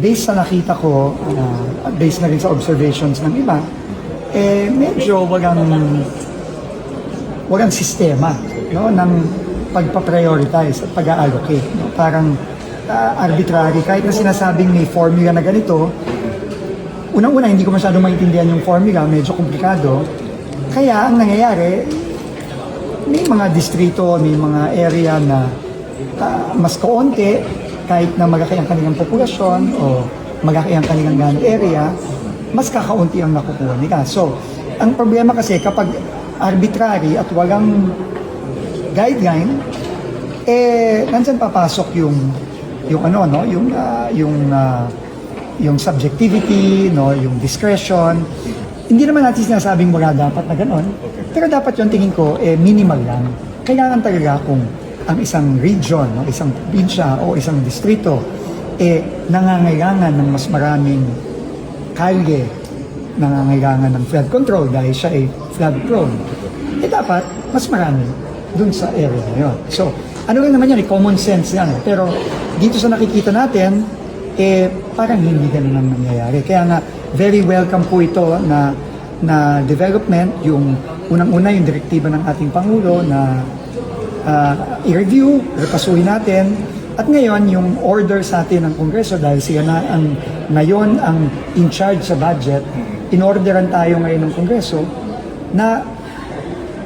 based sa nakita ko, uh, based na rin sa observations ng iba, eh medyo wagang walang sistema no ng pagpa-prioritize at pag-allocate. No? Parang ah, arbitrary kahit na sinasabing may formula na ganito, unang-una hindi ko masyadong maintindihan yung formula, medyo komplikado. Kaya ang nangyayari, may mga distrito, may mga area na ah, mas kaunti kahit na malaki ang kanilang populasyon o malaki ang kanilang land area, mas kakaunti ang nakukuha nila. So, ang problema kasi kapag arbitrary at walang guideline, eh nandiyan papasok yung yung ano no, yung ah, yung ah, yung subjectivity, no, yung discretion. Hindi naman natin sinasabing wala dapat na ganon. Pero dapat yung tingin ko, eh, minimal lang. Kailangan talaga kung ang isang region, no, isang probinsya o isang distrito, eh, nangangailangan ng mas maraming kalye, nangangailangan ng flood control dahil siya ay flood prone. Eh, dapat mas marami dun sa area na yun. So, ano rin naman yan, eh, common sense yan. Pero dito sa nakikita natin, eh, parang hindi ganun ang nangyayari. Kaya nga, very welcome po ito na na development, yung unang-una yung direktiba ng ating Pangulo na ah, i-review, repasuhin natin, at ngayon, yung order sa atin ng Kongreso, dahil sila na ang, ngayon ang in charge sa budget, in-orderan tayo ngayon ng Kongreso na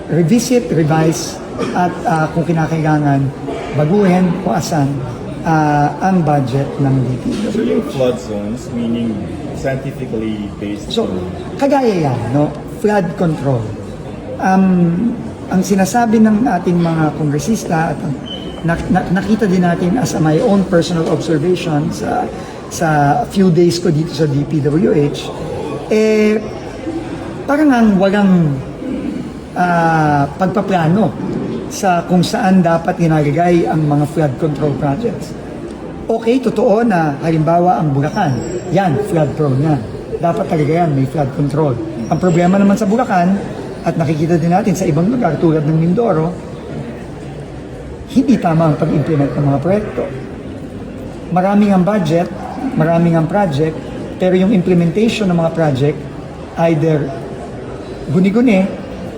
revisit, revise, at ah, kung kinakailangan, baguhin kung asan ah, ang budget ng DPWH. So yung flood zones, meaning scientifically based So, kagaya yan, no? flood control. Um, ang sinasabi ng ating mga kongresista at na, na- nakita din natin as my own personal observation sa, sa few days ko dito sa DPWH, eh, parang ang walang ah, pagpaplano sa kung saan dapat inalagay ang mga flood control projects. Okay, totoo na halimbawa ang Bulacan, yan, flood prone yan. Dapat talaga yan, may flood control. Ang problema naman sa Bulacan, at nakikita din natin sa ibang lugar tulad ng Mindoro, hindi tama ang pag-implement ng mga proyekto. Maraming ang budget, maraming ang project, pero yung implementation ng mga project, either guni-guni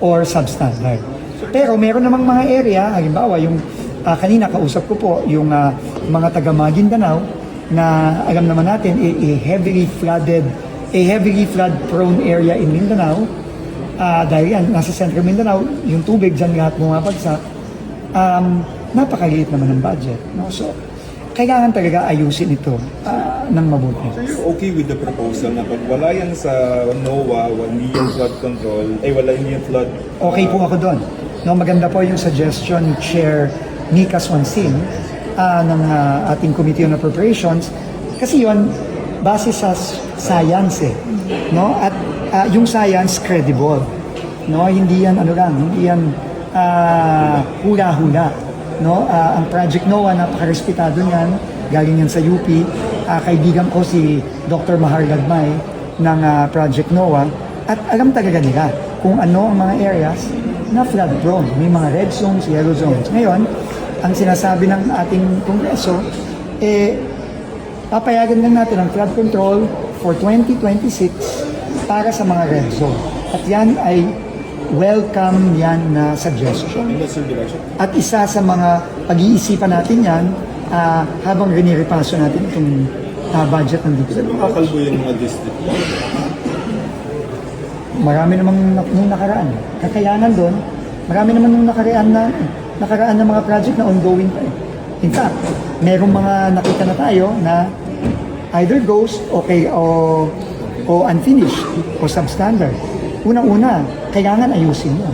or substandard. Pero meron namang mga area, halimbawa yung ah, kanina kausap ko po yung ah, mga taga Maguindanao na alam naman natin a, a heavily flooded, a heavily flood prone area in Mindanao. Ah, dahil yan, nasa Central Mindanao, yung tubig dyan lahat bumabagsak. Um, napakaliit naman ng budget. No? So, kailangan talaga ayusin ito ah, ng mabuti. So you're okay with the proposal na pag wala yan sa NOAA, hindi yung flood control, ay wala yung flood. Okay po ako doon. No, maganda po yung suggestion ni Chair Nika Swansing ah, ng ah, ating Committee on Appropriations kasi yon base sa science eh. No? At ah, yung science credible. No, hindi yan ano lang, hindi yan ah, hula-hula. No, Ah, ang Project NOAA napaka-respetado niyan, galing yan sa UP. Ah, kaibigan ko si Dr. Mahar Lagmay ng ah, Project NOAA at alam talaga nila kung ano ang mga areas na flood prone. May mga red zones, yellow zones. Ngayon, ang sinasabi ng ating kongreso, eh, papayagan lang natin ang flood control for 2026 para sa mga red zone. At yan ay welcome yan na suggestion. At isa sa mga pag-iisipan natin yan ah, habang riniripaso natin itong ah, budget ng dito. Makakalbo yung mga district. Marami namang na- nung nakaraan. Kakayanan doon, marami naman nung nakaraan na nakaraan ng mga project na ongoing pa eh. In fact, merong mga nakita na tayo na either ghost, okay, o, o unfinished, o substandard. Unang-una, kailangan ayusin mo.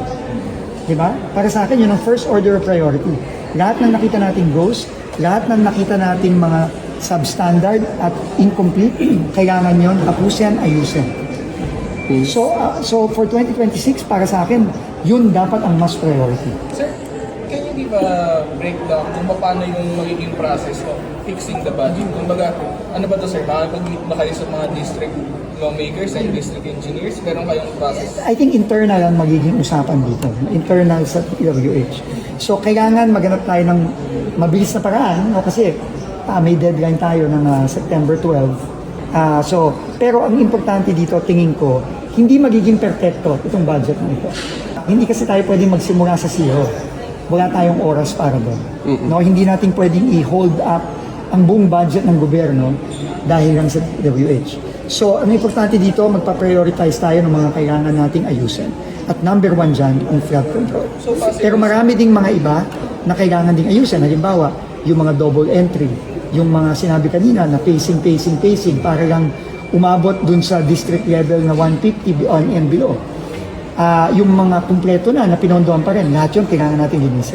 Di ba? Para sa akin, yun ang first order of priority. Lahat ng nakita nating ghost, lahat ng nakita nating mga substandard at incomplete, kailangan yon tapusin, ayusin. So, uh, so for 2026, para sa akin, yun dapat ang mas priority. Sir, you give a breakdown kung paano yung magiging process of fixing the budget? Kumbaga, ano ba to sir? Makakapag-meet ba kayo sa mga district lawmakers and district engineers? Meron kayong process? I think internal ang magiging usapan dito. Internal sa PWH. So, kailangan maghanap tayo ng mabilis na paraan. No? Kasi Ah, may deadline tayo ng ah, September 12. Ah, so, pero ang importante dito, tingin ko, hindi magiging perfecto itong budget na ito. Hindi kasi tayo pwedeng magsimula sa zero. Wala tayong oras para doon. No, hindi natin pwedeng i-hold up ang buong budget ng gobyerno dahil lang sa WH. So, ang importante dito, magpa-prioritize tayo ng mga kailangan nating ayusin. At number one dyan, ang flood control. So, Pero marami ding mga iba na kailangan ding ayusin. Halimbawa, yung mga double entry, yung mga sinabi kanina na pacing, pacing, pacing, para lang umabot dun sa district level na 150 on and below. Ah, yung mga kumpleto na, na pinondohan pa rin, lahat yun kailangan natin linisin.